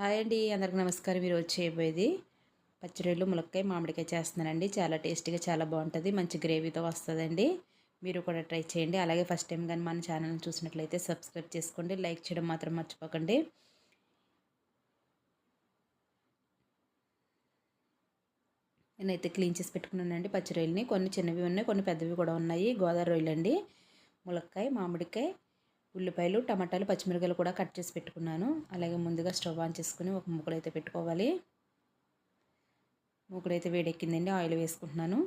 Hi అండి అందరికి నమస్కారం. ఈరోజు చేయబోయేది పచ్చిరొయ్యలు ములక్కాయ మామిడికాయ చేస్తున్నానండి. చాలా టేస్టీగా చాలా బాగుంటుంది. మంచి గ్రేవీతో వస్తుందండి. మీరు కూడా ట్రై చేయండి. అలాగే ఫస్ట్ టైం కానీ మన ఛానల్ని చూసినట్లయితే సబ్స్క్రైబ్ చేసుకోండి. లైక్ చేయడం మాత్రం మర్చిపోకండి. నేనైతే క్లీన్ చేసి పెట్టుకున్నానండి పచ్చి రొయ్యలని కొన్ని చిన్నవి ఉన్నాయి కొన్ని పెద్దవి కూడా ఉన్నాయి. గోదావరి రొయ్యలు అండి ములక్కాయ మామిడికాయ ఉల్లిపాయలు టమాటాలు పచ్చిమిరపకాయలు కూడా కట్ చేసి పెట్టుకున్నాను. అలాగే ముందుగా స్టవ్ ఆన్ చేసుకుని ఒక ముక్కలు అయితే పెట్టుకోవాలి. ముక్కలు అయితే వేడెక్కిందండి ఆయిల్ వేసుకుంటున్నాను.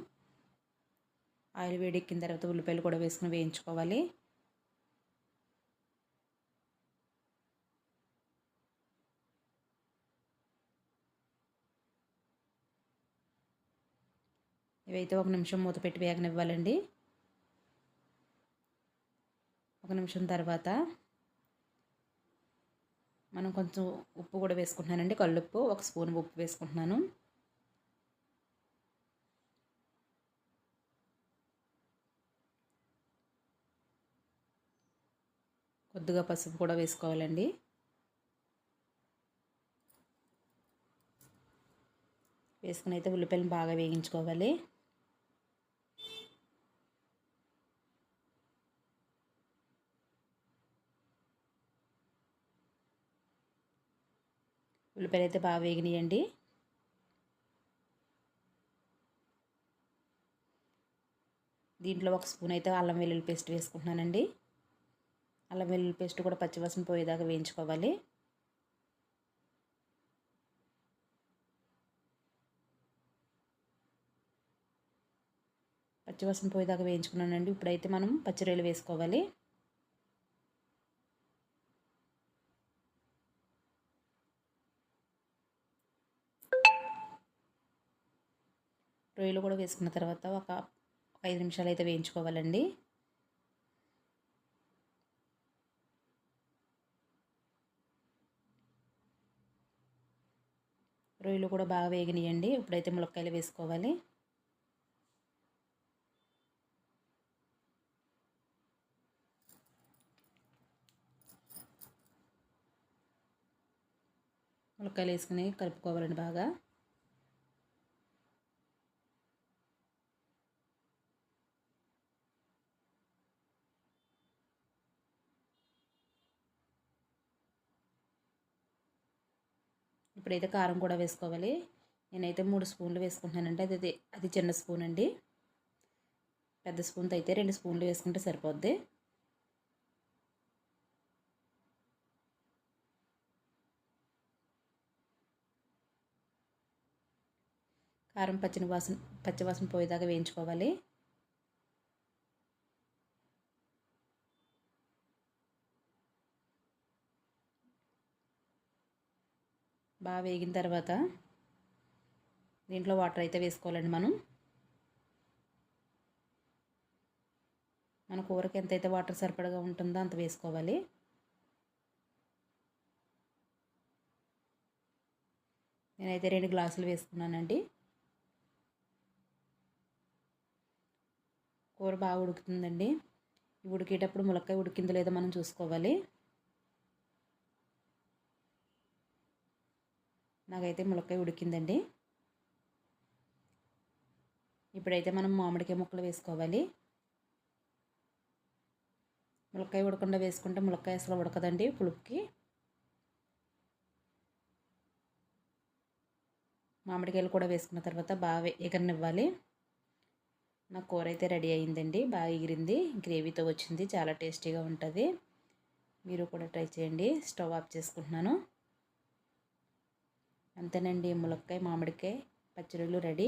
ఆయిల్ వేడెక్కిన తర్వాత ఉల్లిపాయలు కూడా వేసుకుని వేయించుకోవాలి. ఇవైతే ఒక నిమిషం మూత పెట్టి వేగనివ్వాలండి. ఒక నిమిషం తర్వాత మనం కొంచెం ఉప్పు కూడా వేసుకుంటున్నానండి. కల్లుప్పు ఒక స్పూన్ ఉప్పు వేసుకుంటున్నాను. కొద్దిగా పసుపు కూడా వేసుకోవాలండి. వేసుకుని అయితే ఉల్లిపాయలు బాగా వేగించుకోవాలి. ఉల్లిపాయలు అయితే బాగా వేగినాయండి. దీంట్లో ఒక స్పూన్ అయితే అల్లం వెల్లుల్లి పేస్ట్ వేసుకుంటున్నానండి. అల్లం వెల్లుల్లి పేస్ట్ కూడా పచ్చివాసన పోయేదాకా వేయించుకోవాలి. పచ్చివాసన పోయేదాకా వేయించుకున్నానండి. ఇప్పుడైతే మనం పచ్చిరొయ్యలు వేసుకోవాలి. రొయ్యలు కూడా వేసుకున్న తర్వాత ఒక ఐదు నిమిషాలు అయితే వేయించుకోవాలండి. రొయ్యలు కూడా బాగా వేగినాయండి. ఇప్పుడైతే ములక్కాయలు వేసుకోవాలి. ములక్కాయలు వేసుకుని కలుపుకోవాలండి బాగా. ఇప్పుడైతే కారం కూడా వేసుకోవాలి. నేనైతే మూడు స్పూన్లు వేసుకుంటున్నానండి. అది అది చిన్న స్పూన్ అండి. పెద్ద స్పూన్తో అయితే రెండు స్పూన్లు వేసుకుంటే సరిపోద్ది. కారం పచ్చిన వాసన పచ్చివాసన పోయేదాకా వేయించుకోవాలి. బాగా వేగిన తర్వాత దీంట్లో వాటర్ అయితే వేసుకోవాలండి మనం. మన కూరకి ఎంతైతే వాటర్ సరిపడగా ఉంటుందో అంత వేసుకోవాలి. నేనైతే రెండు గ్లాసులు వేసుకున్నానండి. కూర బాగా ఉడుకుతుందండి. ఉడికేటప్పుడు ములక్కాయ ఉడికిందో లేదో మనం చూసుకోవాలి. నాకైతే ములక్కాయ ఉడికిందండి. ఇప్పుడైతే మనం మామిడికాయ ముక్కలు వేసుకోవాలి. ములక్కాయ ఉడకుండా వేసుకుంటే ములక్కాయ అసలు ఉడకదండి పులుపుకి. మామిడికాయలు కూడా వేసుకున్న తర్వాత బాగా ఎగరనివ్వాలి. నా కూర అయితే రెడీ అయిందండి బాగా ఎగిరింది గ్రేవీతో వచ్చింది చాలా టేస్టీగా ఉంటుంది. మీరు కూడా ట్రై చేయండి స్టవ్ ఆఫ్ చేసుకుంటున్నాను. అంతేనండి ములక్కాయ మామిడికాయ పచ్చడిలు రెడీ.